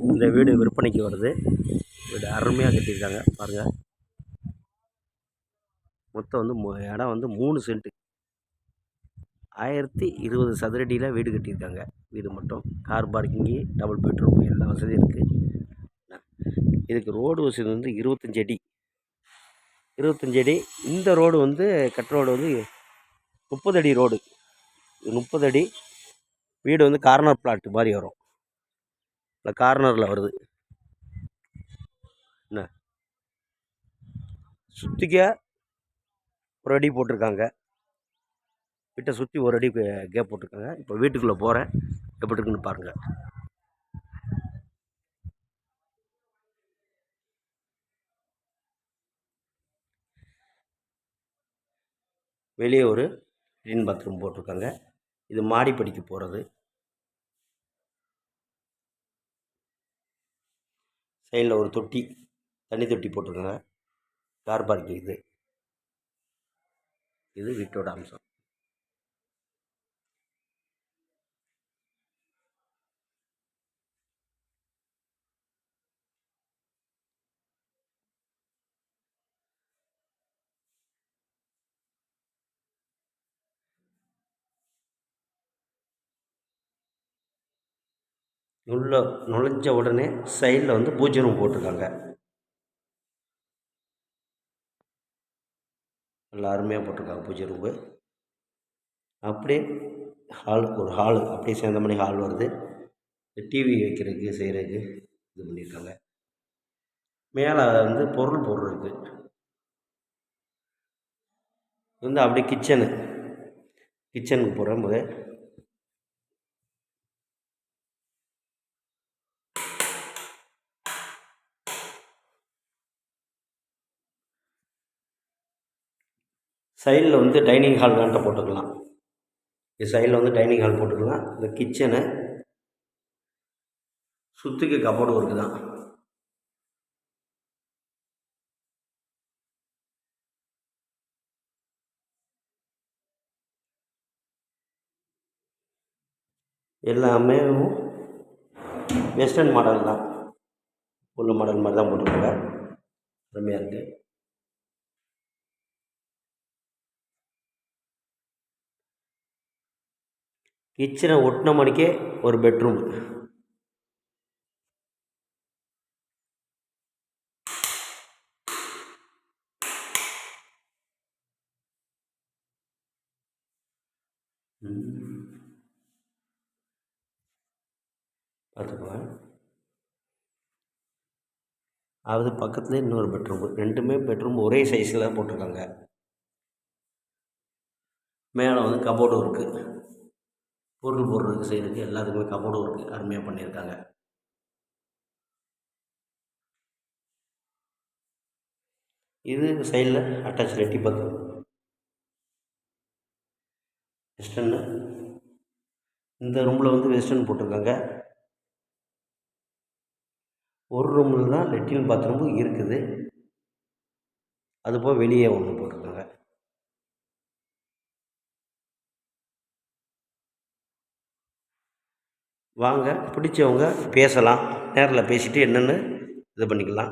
இந்த வீடு விற்பனைக்கு வருது. வீடு அருமையாக கட்டியிருக்காங்க. பாருங்கள் மொத்தம் வந்து மு- இடம் வந்து மூணு சென்ட்டு ஆயிரத்தி இருபது சதுரடியில் வீடு கட்டியிருக்காங்க. வீடு மட்டும். கார் பார்க்கிங்கு டபுள் பெட்ரூம் எல்லா வசதியும் இருக்குது இதுக்கு ரோடு வசதி வந்து இருபத்தஞ்சி அடி. இருபத்தஞ்சி அடி. இந்த ரோடு வந்து கட் ரோடு வந்து முப்பது அடி ரோடு. இது முப்பது அடி. வீடு வந்து கார்னர் பிளாட் மாதிரி வரும். இல்லை கார்னரில் வருது. என்ன? சுற்றிக்க ஒரு அடி போட்டிருக்காங்க. வீட்டை சுற்றி ஒரு அடி கேப் போட்டிருக்காங்க. இப்போ வீட்டுக்குள்ளே போகிறேன் எப்படி இருக்குன்னு பாருங்கள் வெளியே ஒரு க்ளீன் பாத்ரூம் போட்டிருக்காங்க. இது மாடிப்படிக்கு போகிறது சைடில் ஒரு தொட்டி தண்ணி தொட்டி போட்டிருக்காங்க கார் பார்க்கிங் இது. இது வீட்டோட அம்சம். உள்ள நுழைஞ்ச உடனே சைடில் வந்து பூஜை ரூம் போட்டிருக்காங்க. நல்லா அருமையாக போட்டிருக்காங்க பூஜை ரூமு அப்படியே ஹால் ஒரு ஹாலு அப்படியே சேர்ந்த மாதிரி ஹால் வருது டிவி வைக்கிறதுக்கு செய்கிறதுக்கு இது பண்ணியிருக்காங்க. மேலே வந்து பொருள் போடுறதுக்கு. இது வந்து அப்படியே கிச்சனு கிச்சனுக்கு போகிற முதல் சைடில் வந்து டைனிங் ஹால் வேண்ட போட்டுக்கலாம். இது சைடில் வந்து டைனிங் ஹால் போட்டுக்கலாம். இந்த கிச்சனை சுற்றிக்கு கபோர்டு ஒர்க்கு தான். எல்லாமே வெஸ்டர்ன் மாடல் தான். உள்ள மாடல் மாதிரி தான் போட்டிருக்காங்க அருமையாக இருக்குது கிச்சனை ஒட்டின மணிக்கே ஒரு பெட்ரூம் பார்த்துக்கோங்க அது பக்கத்துலேயே இன்னொரு பெட்ரூம் ரெண்டுமே பெட்ரூம் ஒரே சைஸில் போட்டிருக்காங்க. மேலே வந்து கபோர்டும் இருக்குது பொருள் போடுறதுக்கு செய்கிறதுக்கு எல்லாத்துக்குமே கபோர்டு ஒர்க்கு அருமையாக பண்ணியிருக்காங்க. இது சைடில் அட்டாச் ரெட்டி பக்கம். வெஸ்டர்னு இந்த ரூமில் வந்து வெஸ்டர்ன் போட்டிருக்காங்க. ஒரு ரூமில் தான் லெட்டின் பாத்ரூமும் இருக்குது. அதுபோக வெளியே ஒன்று போட்டிருக்காங்க வாங்க பிடிச்சவங்க பேசலாம். நேரில் பேசிவிட்டு என்னென்னு இது பண்ணிக்கலாம்.